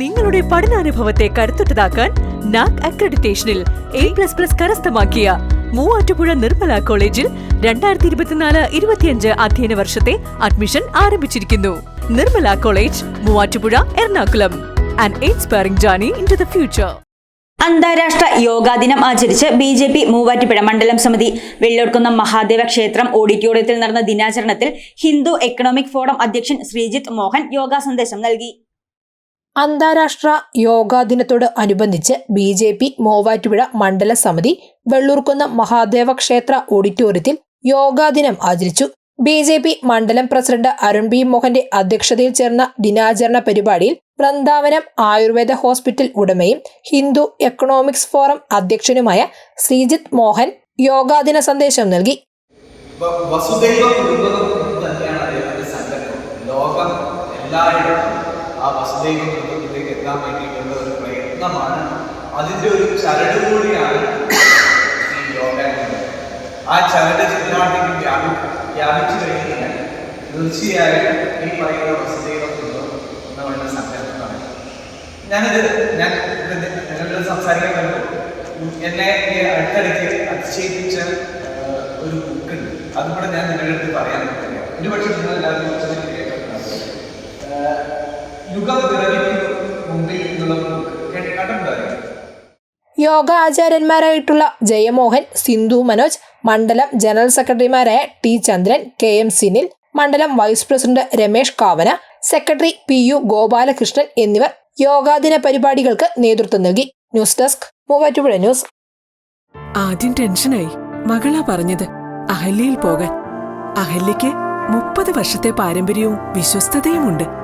നിങ്ങളുടെ പഠനാനുഭവത്തെ കരുത്തുറ്റതാക്കാൻ നാക് അക്രഡിറ്റേഷനിൽ എ പ്ലസ് പ്ലസ് കരസ്ഥമാക്കിയ മൂവാറ്റുപുഴ നിർമ്മല കോളേജിൽ രണ്ടായിരത്തി ഇരുപത്തിനാല് ഇരുപത്തിയഞ്ച് അധ്യയന വർഷത്തെ അഡ്മിഷൻ ആരംഭിച്ചിരിക്കുന്നു. Nirmala college Muvattupuzha Ernakulam. And in to future അന്താരാഷ്ട്ര യോഗാ ദിനം ആചരിച്ച് ബി ജെ പി മൂവാറ്റുപുഴ മണ്ഡലം സമിതി വെള്ളോർക്കുന്നം മഹാദേവ ക്ഷേത്രം ഓഡിറ്റോറിയത്തിൽ നടന്ന ദിനാചരണത്തിൽ ഹിന്ദു എക്കണോമിക് ഫോറം അധ്യക്ഷൻ ശ്രീജിത്ത് മോഹൻ യോഗാ സന്ദേശം നൽകി. അന്താരാഷ്ട്ര യോഗാ ദിനത്തോട് അനുബന്ധിച്ച് ബി ജെ പി മൂവാറ്റുപുഴ മണ്ഡല സമിതി വെള്ളൂർക്കുന്ന് മഹാദേവ ക്ഷേത്ര ഓഡിറ്റോറിയത്തിൽ യോഗാ ദിനം ആചരിച്ചു. ബി ജെ പി മണ്ഡലം പ്രസിഡന്റ് അരുൺ ബി മോഹന്റെ അധ്യക്ഷതയിൽ ചേർന്ന ദിനാചരണ പരിപാടിയിൽ വൃന്ദാവനം ആയുർവേദ ഹോസ്പിറ്റൽ ഉടമയും ഹിന്ദു എക്കണോമിക്സ് ഫോറം അധ്യക്ഷനുമായ ശ്രീജിത്ത് മോഹൻ യോഗാദിന സന്ദേശം നൽകി. ആ വസുദൈവ കുടുംബത്തിലേക്ക് എത്താൻ വേണ്ടിയിട്ടുള്ള ഒരു പ്രയത്നമാണ്. അതിന്റെ ഒരു ചരട് കൂടിയാണ് ഈ യോഗ ആ ചരട് ചിന്താണെങ്കിൽ വ്യാപി വ്യാപിച്ചു കഴിഞ്ഞാൽ തീർച്ചയായും ഈ പറയുന്ന വസുദൈവ നമ്മളുടെ സങ്കല്പമാണ് ഞാനിത് ഞാൻ നിങ്ങളുടെ സംസാരിക്കാൻ എന്നെ അടുത്തിടയ്ക്ക് അതിശയിപ്പിച്ച ഒരു ബുക്ക് ഉണ്ട് അതും കൂടെ ഞാൻ നിങ്ങളുടെ അടുത്ത് പറയാൻ പറ്റില്ല ഒരു പക്ഷേ നിങ്ങൾ എല്ലാവരും യുഗം യോഗ ആചാര്യന്മാരായിട്ടുള്ള ജയമോഹൻ സിന്ധു മനോജ് മണ്ഡലം ജനറൽ സെക്രട്ടറിമാരായ T Chandran K M Sinil മണ്ഡലം vice president Ramesh Kavana secretary P U Gopalakrishnan എന്നിവർ യോഗാദിന പരിപാടികൾക്ക് നേതൃത്വം നൽകി. News desk Muvattupuzha news. ആദ്യം ടെൻഷനായി. മകളാ പറഞ്ഞത് അഹല്യയിൽ പോകാൻ. അഹല്യയ്ക്ക് മുപ്പത് വർഷത്തെ പാരമ്പര്യവും വിശ്വസ്തതയുമുണ്ട്.